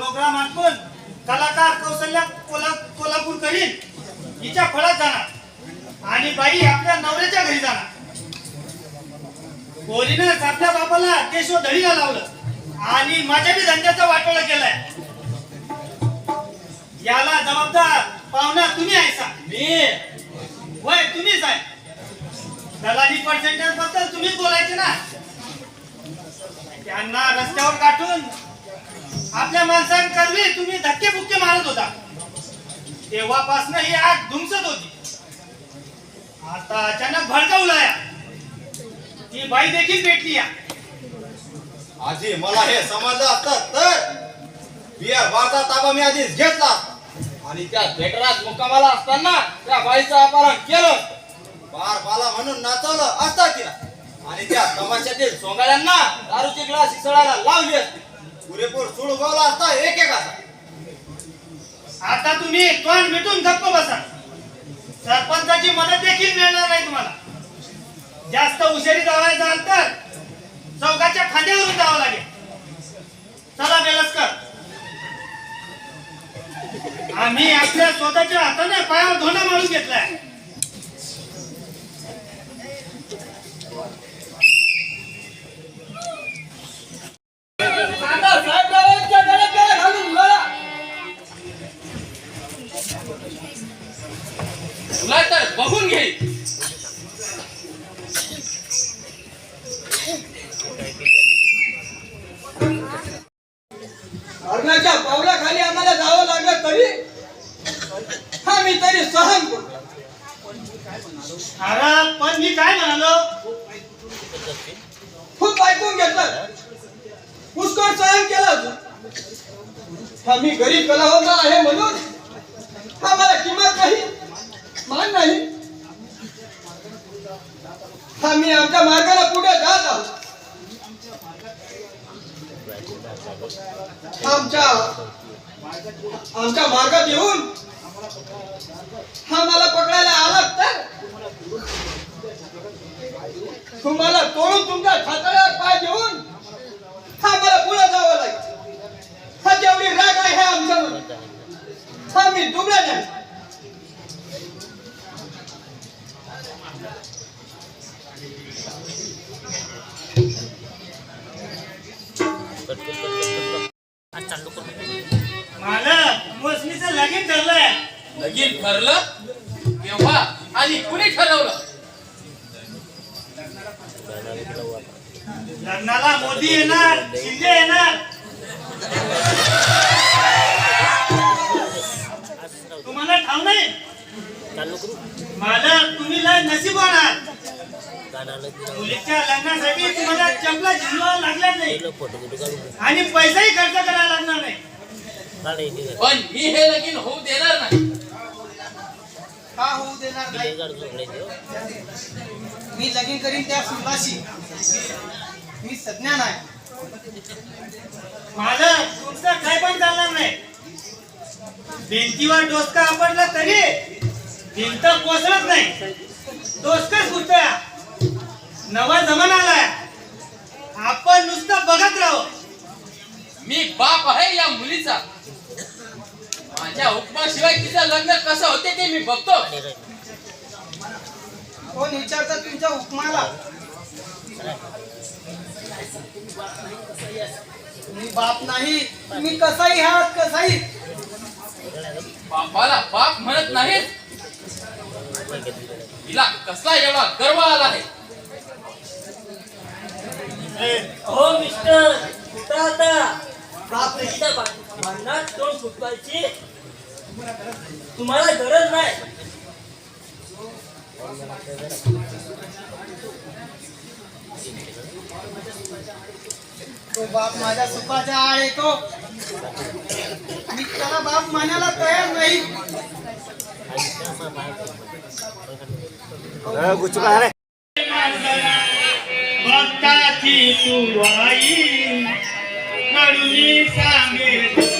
Programme आटपून कलाकार कौशल्य कोला कोल्हापूर करीन हिच्या फळात जाणार. आणि बाई आपल्या नवऱ्याच्या घरी जाणार. पोरीनं आपल्या बापाला देशो धडीला लावलं. आणि माझ्या बी धंद्याचा वाटोळा केलाय. याला जबाबदार पाहुणा तुम्ही आहे सा मी? वय तुम्हीच आहे. दलाली पर्सेंटेजबद्दल तुम्हीच बोलायचे ना? त्यांना रस्त्यावर गाठून आपल्या माणसांकरवी तुम्ही धक्के बुक्के मारत होता. तेव्हापासून ही आग धुमसत होती. आता अचानक भडकावलाय ती बाई देखील पेटली या. आजी मला हे समजलं असतं तर बिया बारचा ताबा मी आधीच घेतला. असता. आणि त्या थिएटरात मुक्कामाला असताना त्या बाईचं अपहरण केलं. बार बाला म्हणून नाचवलं असता तिला. आणि त्या तमाशातील सोंगाड्यांना दारूची ग्लास इसळायला लावली असती. पुरेपूर सूळ बोला असता असा आता तुम्ही तोंड मिटून गप्प बसा. सरपंचाची मदत देखील मिळणार नाही तुम्हाला. जास्त उशिरी जावायला जाल तर चौकाच्या खांद्यावरून जावं लागेल. चला बेलस्कर आम्ही आपल्या स्वतःच्या हाताने पायावर धोंडा मारून घेतलाय. मरणाच्या पावलाखाली आम्हाला जावं लागलं तरी तरी सहन करतो अरे पण मी काय म्हणालो? खूप ऐकून घेतलं. पुष्कळ सहन केलं होतं आम्ही गरीब कलावंत आहे म्हणून आम्हाला किंमत नाही मान नाही. आम्ही आमच्या मार्गाला पुढे जात आहोत. आमच्या आमच्या मार्गात येऊन आम्हाला पकडायला आलात तर? तुम्हाला तोडून तुमच्या मालक मोसमीचं लगीन ठरलंय. लगीन ठरलं? केव्हा? आणि कुणी ठरवलं? लग्नाला मोदी येणार शिंदे येणार. तुम्हाला ठाव नाही? मालक तुम्ही लय नशीबवान आहात मुलीच्या लग्नासाठी तुम्हाला चपला लागल्या नाही. आणि पैसाही खर्च करायला लागणार नाही. पण मी हे लगीन होऊ देणार नाही. का होऊ देणार नाही. मी लगीन करीन त्या फुलाशी मी सज्ञान आहे. मालक तुमचं काय पण चालणार नाही. भिंतीवर डोसका आपडला तरी भिंत कोसळत नाही. डोसका सुटतोया नवा जमाना आलाय. आपण नुसतं बघत राहू. मी बाप आहे या मुलीचा. माझ्या हुकमाशिवाय तिचं लग्न कसं होते ते मी बघतो. कोण विचारतात तुमच्या हुकमाला मी बाप नाही मी कसाही आहात कसाही बापाला बाप म्हणत नाहीत. तिला कसला एवढा गर्व आला आहे? हो मिस्टर. कुठं आता? बाप भांडणात तोंड फुटवायची तुम्हाला गरज नाही. तो बाप माझ्या सुखाचा आळ येतो मी त्याला बाप मानायला तयार नाही. भक्ताची तू आई कडुनी सांगे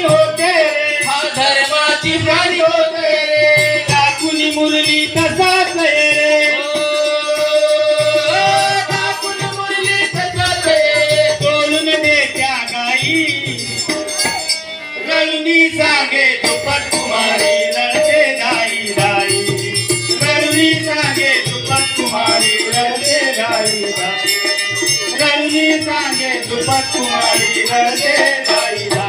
सांगे दुपट कुमारी रडते दाई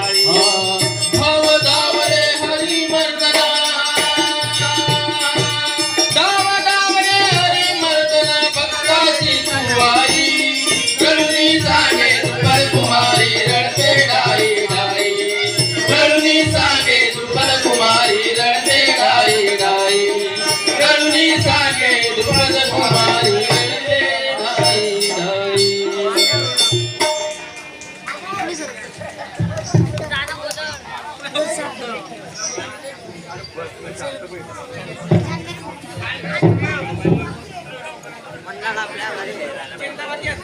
मंडळ आपल्या घरी